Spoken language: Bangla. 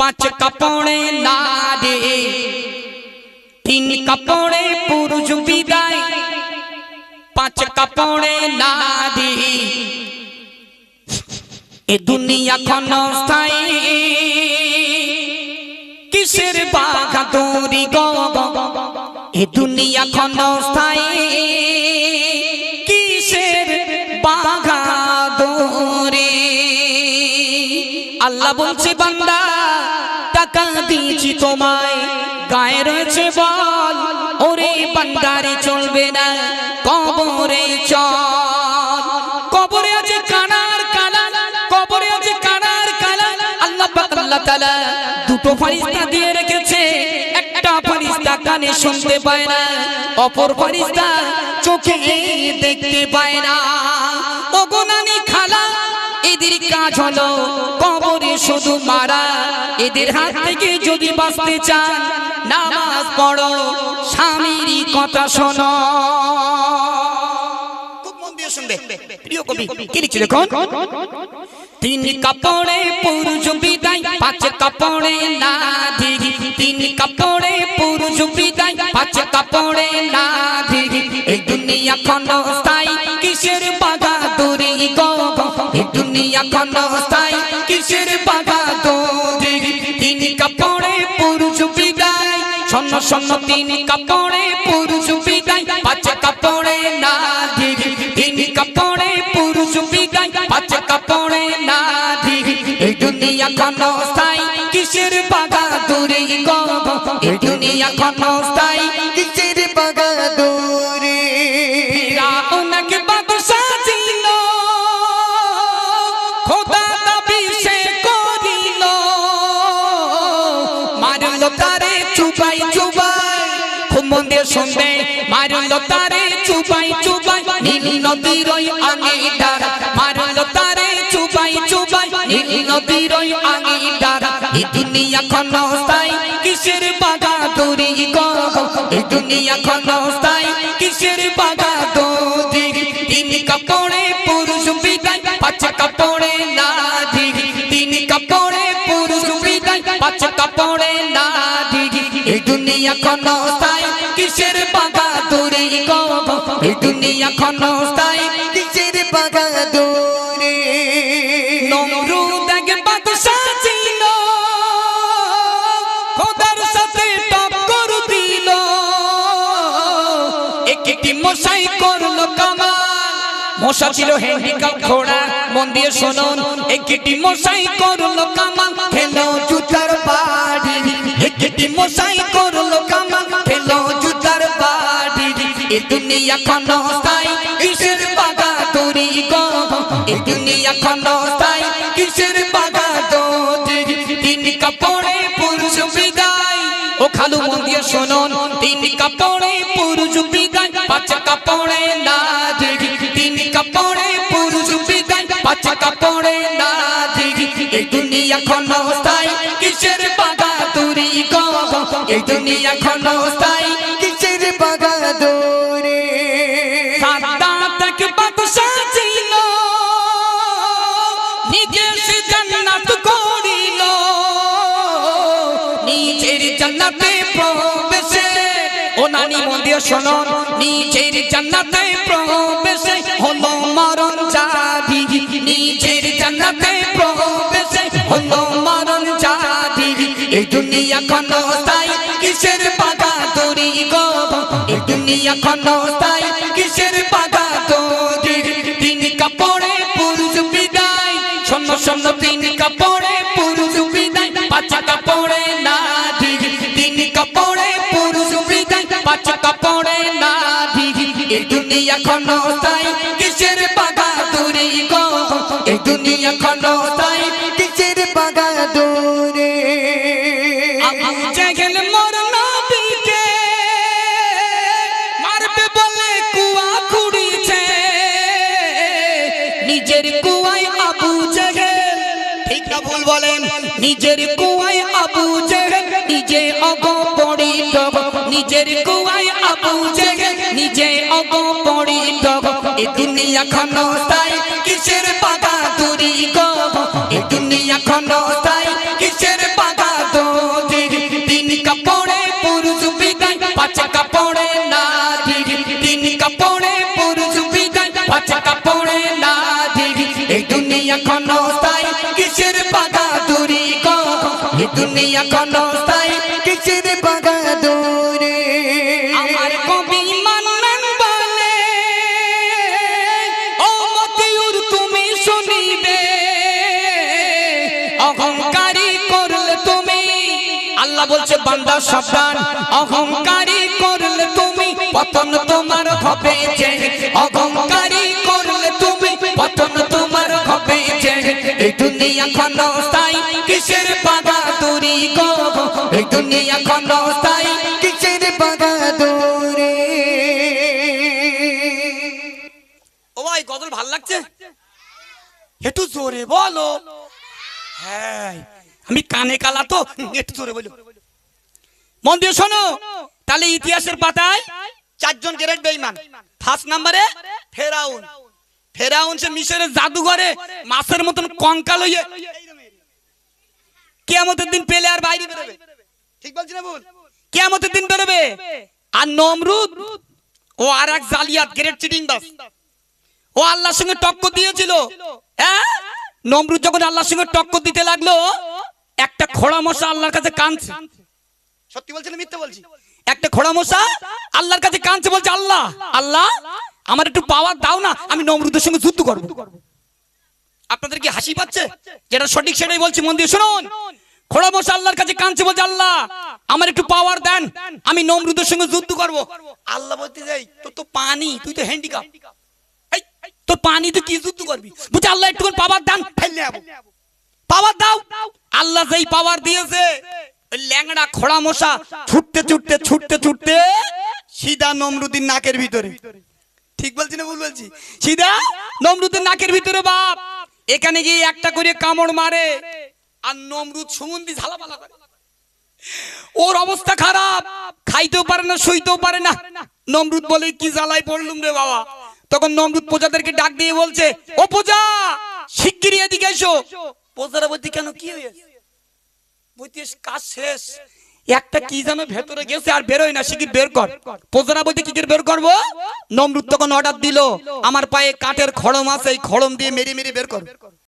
পাঁচ কাপড়ে নারে তিন কাপড়ে পুরুষ বিদায় পাঁচ কাপড়ে নারী এ দুনিয়া ক্ষণস্থায়ী কিসের বাঘা দৌড়ি গ এ দুনিয়া ক্ষণস্থায়ী কিসের বাঘা দৌড়ে আল্লাহ বলছে বান্দা টাকা দিয়েছি তোমায়। গায়ে রয়েছে বল, ওরে চলবে না, কবরে চল। কবরে আছে কানার কালা কবরে আছে কানার কালা আল্লাহ আল্লাহ তাআলা দুটো ফারিস্তা দিয়ে রেখেছে। একটা ফারিস্তা কানে শুনতে পায় না, অপর ফারিস্তা চোখে দেখতে পায় না। কাজ হলো কবরে শুধু মারা এদের হাত থেকে যদি বাঁচতে চান নামাজ পড়ো স্বামীরই কথা শোনো। খুব দিয়ে শুনবে প্রিয় কবি কি লিখছে দেখুন? তিন কাপড়ে পুরুষ বিদায় পাঁচ কাপড়ে নাধি তিন কাপড়ে পুরুষ বিদায় পাঁচ কাপড়ে নাধি এই দুনিয়া দুনিয়া ক্ষণস্থায়ী কিসের বাধা দূরে তিন কাপড়ে পুরুষ বিদায়। শূন্য শূন্য তিন কাপড়ে পুরুষ বিদায়। পাঁচ কাপড়ে নাধি তিন কাপড়ে পুরুষ বিদায়। পাঁচ কাপড়ে নাধি এই দুনিয়া ক্ষণস্থায়ী কিসের বাধা দূরে গো? এই দুনিয়া ক্ষণস্থায়ী কিসের চুবাই চুবাই। খুব মন দিয়ে শুনবে, মারল তারে চুবাই চুবাই। নীল নদীর আঙিটার মারল তারে চুবাই চুবাই। নীল নদীর আঙিটার এই দুনিয়া ক্ষণস্থায়ী কিসের বাধা দূরি গো? এই দুনিয়া কিসের দূরি তিন কাপড়ে পুরুষ বিদায়, পাঁচ কাপড়ে এই দুনিয়া ক্ষণস্থায়ী কিসের বাধা দূরি গো? এই দুনিয়া ক্ষণস্থায়ী কিসের বাগা দূরে? নমরুদ এক বাদশা ছিল। খোদার সাথে টক্কর দিল। একটি মশাই করল কামাল। মশা ছিল হ্যান্ডিক্যাপ ঘোড়া। মন দিয়ে শুনুন, একটি মশাই করল কামাল। খেলো জুতার বাড়ি একটি মশাই করল কামাল, খেলো জুতার বাড়ি। এ দুনিয়া ক্ষণস্থায়ী কিসের বাগা তরি গো? এ দুনিয়া ক্ষণস্থায়ী কিসের বাগা তরি তিন কাপড়ে পুরুষ বিদায়। ও খালু মন শুনুন, তিন কাপড়ে পুরুষ বিদায়, পাঁচ কাপড়ে না কাপড়ে পুরুষ বিদায়, পাঁচ কাপড়ে না এই দুনিয়া ক্ষণস্থায়ী কিসের এই দুনিয়া ক্ষণস্থায়ী কিসের বাগা দূরে সাদা তক বাদশা ছিল নিজের জান্নাত করিল। নিজের জান্নাতে প্রবেশে ও নানি মন্দির শুনুন নিজের জান্নাতে প্রবেশে হলো মরণ জাদি নিজের জান্নাতে প্রবেশে হলো মরণ জাদি এই দুনিয়া ক্ষণস্থায়ী কিসের বাধা দড়ি গো? এই দুনিয়া ক্ষণস্থায়ী, কিসের বাধা দড়ি তিন কাপড়ে পুরুষ বিদায় শূন্য শূন্য তিন কাপড়ে পুরুষ বিদায়, পাঁচ কাপড়ে না তিন কাপড়ে পুরুষ বিদায়, পাঁচ কাপড়ে না এই দুনিয়া ক্ষণস্থায়ী নিজের কুয়ায় আবু জেগে নিজে অগ পড়িত। নিজের কুয়ায় আবু জেগে নিজে অগ পড়িত। এ দুনিয়া খন তাই কিসের পাগা দূরি গো? এ দুনিয়া খন তাই কিসের পাগা দূরি তিন কাপড়ে পুরুষ বিদায়, পাঁচা কাপড়ে না তিন কাপড়ে পুরুষ বিদায়, পাঁচা কাপড়ে না এ দুনিয়া খন তাই কিসের দুনিয়া কোন স্থায়ী কিসের বাগাদুরে? আমার কবি মানলেন বলে, ও মতিউর, তুমি শুনিবে। অহংকারী করলে তুমি আল্লাহ বলছে, বান্দা, সাবধান। অহংকারী করলে তুমি পতন তোমার হবে যে। অহংকারী করলে তুমি পতন তোমার হবে যে। এই দুনিয়া ক্ষণস্থায়ী, কিসের বাগাদুরি গো লাগছে? একটু জোরে বলো। হ্যাঁ আমি কানে কালা তো একটু জোরে বলো। মন দিয়ে শোনো, তাহলে ইতিহাসের পাতায় চারজন গ্রেট বেইমান ফার্স্ট নাম্বারে ফেরাউন। ফেরাউন সে মিশরের জাদুঘরে মাছের মতন কঙ্কাল হইয়ে কেয়ামতের দিন পেলে আর কেয়ামতের দিন বেরোবে। আর নমরুদ ও আর এক জালিয়াত গ্রেট চিটিং বাস ও আল্লাহর সঙ্গে টক্কর দিয়েছিল। হ্যাঁ? নমরুদ যখন আল্লাহর সঙ্গে টক্কর দিতে লাগল একটা খোড়া মশা আল্লাহর কাছে কাঁদছে। সত্যি বলছি না মিথ্যে বলছি? একটা খোড়া মশা আল্লাহর কাছে কাঁদছে বলছে আল্লাহ আল্লাহ আমার একটু পাওয়ার দাও না আমি নমরুদের সঙ্গে যুদ্ধ করব। আপনাদের কি হাসি পাচ্ছে? যেটা সঠিক সেটাই বলছি মন দিয়ে শুনুন। খোড়া মশা আল্লাহর কাছে কাঁদছে বলছে আল্লাহ আমার একটু পাওয়ার দেন। আমি নমরুদের সঙ্গে যুদ্ধ করব। আল্লাহ বলতে যাই, তোর তো পানি, তুই তো হ্যান্ডিকাপ তোর পানি তুই কি যুদ্ধ করবি? বুঝে আল্লাহ একটু পাওয়ার দান ফেললে পাওয়ার দাও। আল্লাহ যেই পাওয়ার দিয়েছে ল্যাংড়া, খোড়া, মশা, ছুটতে ছুটতে ছুটতে ছুটতে, সিধা নমরুদ্দিন নাকের ভিতরে। ঠিক বলছি না ভুল বলছি? সিধা নমরুদ্দিন নাকের ভিতরে বাপ। এখানে গিয়ে একটা করে কামড় মারে, আর নমরুদ সুমন্দি ঝালাপালা করে। ওর অবস্থা খারাপ। খাইতেও পারে না, শুইতেও পারে না। নমরুদ বলে, কি জ্বালাই পড়লুম রে বাবা? তখন নমরুদ প্রজাদেরকে ডাক দিয়ে বলছে, ও প্রজা, শিগগিরই এদিকে এসো। প্রজারা বলতে কেন, কি হয়েছে? বলতে কাজ শেষ। একটা কি যেন ভেতরে গেছে আর বেরোয় না, শিগগির বের কর। প্রজারা বলতে কি বের করব? নমরুদ তখন অর্ডার দিল, আমার পায়ে কাঠের খড়ম আছে, এই খড়ম দিয়ে মেরে মেরে বের কর।